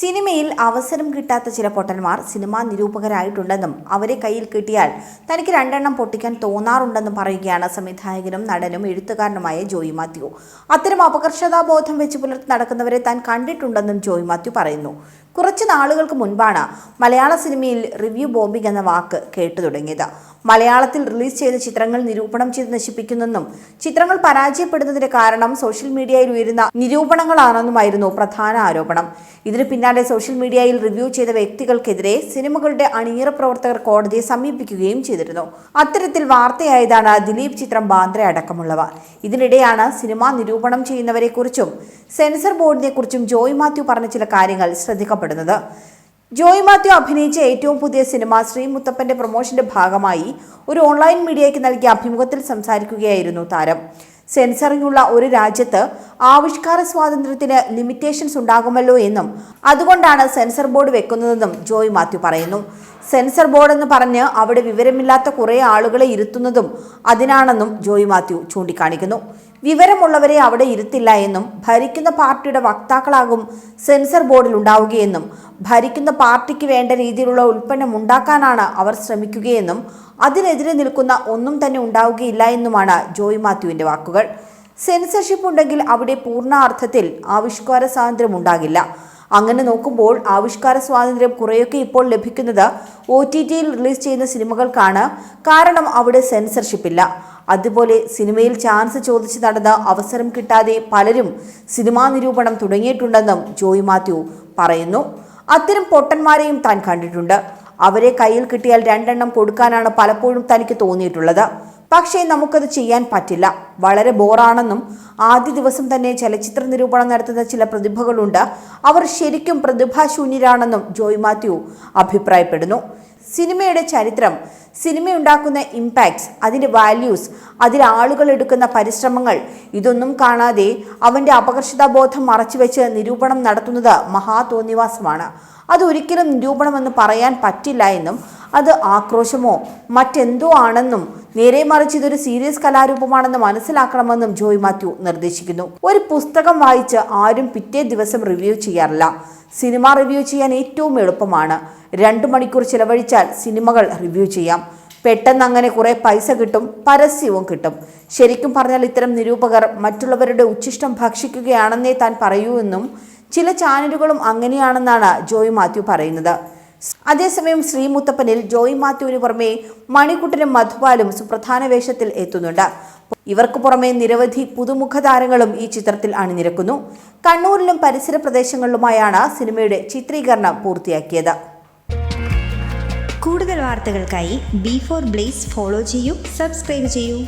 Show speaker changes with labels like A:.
A: സിനിമയിൽ അവസരം കിട്ടാത്ത ചില പൊട്ടന്മാർ സിനിമാ നിരൂപകരായിട്ടുണ്ടെന്നും അവരെ കയ്യിൽ കിട്ടിയാൽ തനിക്ക് രണ്ടെണ്ണം പൊട്ടിക്കാൻ തോന്നാറുണ്ടെന്നും പറയുകയാണ് സംവിധായകനും നടനും എഴുത്തുകാരനുമായ ജോയി മാത്യു. അത്തരം അപകർഷതാബോധം വെച്ച് പുലർത്തി നടക്കുന്നവരെ താൻ കണ്ടിട്ടുണ്ടെന്നും ജോയി മാത്യു പറയുന്നു. കുറച്ച് നാളുകൾക്ക് മുൻപാണ് മലയാള സിനിമയിൽ റിവ്യൂ ബോംബിംഗ് എന്ന വാക്ക് കേട്ടു തുടങ്ങിയത്. മലയാളത്തിൽ റിലീസ് ചെയ്ത ചിത്രങ്ങൾ നിരൂപണം ചെയ്ത് നശിപ്പിക്കുന്നെന്നും ചിത്രങ്ങൾ പരാജയപ്പെടുന്നതിന് കാരണം സോഷ്യൽ മീഡിയയിൽ ഉയരുന്ന നിരൂപണങ്ങളാണെന്നുമായിരുന്നു പ്രധാന ആരോപണം. ഇതിന് പിന്നാലെ സോഷ്യൽ മീഡിയയിൽ റിവ്യൂ ചെയ്ത വ്യക്തികൾക്കെതിരെ സിനിമകളുടെ അണിയറ പ്രവർത്തകർ കോടതിയെ സമീപിക്കുകയും ചെയ്തിരുന്നു. അത്തരത്തിൽ വാർത്തയായതാണ് ദിലീപ് ചിത്രം ബാന്ദ്ര അടക്കമുള്ളവ. ഇതിനിടെയാണ് സിനിമ നിരൂപണം ചെയ്യുന്നവരെക്കുറിച്ചും സെൻസർ ബോർഡിനെക്കുറിച്ചും ജോയ് മാത്യു പറഞ്ഞ ചില കാര്യങ്ങൾ ശ്രദ്ധിക്കപ്പെടുന്നത്. ജോയ് മാത്യു അഭിനയിച്ച ഏറ്റവും പുതിയ സിനിമ ശ്രീ മുത്തപ്പന്റെ പ്രൊമോഷന്റെ ഭാഗമായി ഒരു ഓൺലൈൻ മീഡിയയ്ക്ക് നൽകിയ അഭിമുഖത്തിൽ സംസാരിക്കുകയായിരുന്നു താരം. സെൻസറിംഗ് ഉള്ള ഒരു രാജ്യത്ത് ആവിഷ്കാര സ്വാതന്ത്ര്യത്തിന് ലിമിറ്റേഷൻസ് ഉണ്ടാകുമല്ലോ എന്നും അതുകൊണ്ടാണ് സെൻസർ ബോർഡ് വെക്കുന്നതെന്നും ജോയ് മാത്യു പറയുന്നു. സെൻസർ ബോർഡ് എന്ന് പറഞ്ഞ് അവിടെ വിവരമില്ലാത്ത കുറേ ആളുകളെ ഇരുത്തുന്നതും അതിനാണെന്നും ജോയ് മാത്യു ചൂണ്ടിക്കാണിക്കുന്നു. വിവരമുള്ളവരെ അവിടെ ഇരുത്തില്ല എന്നും ഭരിക്കുന്ന പാർട്ടിയുടെ വക്താക്കളാകും സെൻസർ ബോർഡിൽ ഉണ്ടാവുകയെന്നും ഭരിക്കുന്ന പാർട്ടിക്ക് വേണ്ട രീതിയിലുള്ള ഉൽപ്പന്നം ഉണ്ടാക്കാനാണ് അവർ ശ്രമിക്കുകയെന്നും അതിനെതിരെ നിൽക്കുന്ന ഒന്നും തന്നെ ഉണ്ടാവുകയില്ല എന്നുമാണ് ജോയ് മാത്യുവിന്റെ വാക്കുകൾ. സെൻസർഷിപ്പ് ഉണ്ടെങ്കിൽ അവിടെ പൂർണ അർത്ഥത്തിൽ ആവിഷ്കാര സ്വാതന്ത്ര്യം ഉണ്ടാകില്ല. അങ്ങനെ നോക്കുമ്പോൾ ആവിഷ്കാര സ്വാതന്ത്ര്യം കുറേയൊക്കെ ഇപ്പോൾ ലഭിക്കുന്നത് ഒ ടി ടിയിൽ റിലീസ് ചെയ്യുന്ന സിനിമകൾക്കാണ്. കാരണം അവിടെ സെൻസർഷിപ്പ് ഇല്ല. അതുപോലെ സിനിമയിൽ ചാൻസ് ചോദിച്ച് നടന്ന അവസരം കിട്ടാതെ പലരും സിനിമാ നിരൂപണം തുടങ്ങിയിട്ടുണ്ടെന്നും ജോയി മാത്യു പറയുന്നു. അത്തരം പൊട്ടന്മാരെയും താൻ കണ്ടിട്ടുണ്ട്. അവരെ കയ്യിൽ കിട്ടിയാൽ രണ്ടെണ്ണം കൊടുക്കാനാണ് പലപ്പോഴും തനിക്ക് തോന്നിയിട്ടുള്ളത്. പക്ഷേ നമുക്കത് ചെയ്യാൻ പറ്റില്ല. വളരെ ബോറാണെന്നും ആദ്യ ദിവസം തന്നെ ചലച്ചിത്ര നിരൂപണം നടത്തുന്ന ചില പ്രതിഭകളുണ്ട്. അവർ ശരിക്കും പ്രതിഭാശൂന്യരാണെന്നും ജോയ് മാത്യു അഭിപ്രായപ്പെടുന്നു. സിനിമയുടെ ചരിത്രം സിനിമയുണ്ടാക്കുന്ന ഇമ്പാക്ട്സ് അതിന്റെ വാല്യൂസ് അതിൽ ആളുകൾ എടുക്കുന്ന പരിശ്രമങ്ങൾ ഇതൊന്നും കാണാതെ അവന്റെ അപകർഷതാബോധം മറച്ചുവെച്ച് നിരൂപണം നടത്തുന്നത് മഹാതോന്നിവാസമാണ് അതൊരിക്കലും നിരൂപണമെന്ന് പറയാൻ പറ്റില്ല എന്നും അത് ആക്രോശമോ മറ്റെന്തോ ആണെന്നും നേരെ മറിച്ച് ഇതൊരു സീരിയസ് കലാരൂപമാണെന്ന് മനസ്സിലാക്കണമെന്നും ജോയ് മാത്യു നിർദ്ദേശിക്കുന്നു. ഒരു പുസ്തകം വായിച്ച് ആരും പിറ്റേ ദിവസം റിവ്യൂ ചെയ്യാറില്ല. സിനിമ റിവ്യൂ ചെയ്യാൻ ഏറ്റവും എളുപ്പമാണ്. രണ്ട് മണിക്കൂർ ചിലവഴിച്ചാൽ സിനിമകൾ റിവ്യൂ ചെയ്യാം. പെട്ടെന്ന് അങ്ങനെ കുറേ പൈസ കിട്ടും പരസ്യവും കിട്ടും. ശരിക്കും പറഞ്ഞാൽ ഇത്തരം നിരൂപകർ മറ്റുള്ളവരുടെ ഉച്ഛിഷ്ടം ഭക്ഷിക്കുകയാണെന്നേ താൻ പറയൂ എന്നും ചില ചാനലുകളും അങ്ങനെയാണെന്നാണ് ജോയ് മാത്യു പറയുന്നത്. അതേസമയം ശ്രീമുത്തപ്പനിൽ ജോയ് മാത്യുവിന് പുറമെ മണിക്കുട്ടനും മധുപാലും സുപ്രധാന വേഷത്തിൽ എത്തുന്നുണ്ട്. ഇവർക്ക് പുറമെ നിരവധി പുതുമുഖ താരങ്ങളും ഈ ചിത്രത്തിൽ അണിനിരക്കുന്നു. കണ്ണൂരിലും പരിസര പ്രദേശങ്ങളിലുമായാണ് സിനിമയുടെ ചിത്രീകരണം പൂർത്തിയാക്കിയത്.
B: കൂടുതൽ വാർത്തകൾക്കായി ബി ഫോർ ബ്ലേസ് ഫോളോ ചെയ്യൂ സബ്സ്ക്രൈബ് ചെയ്യൂ.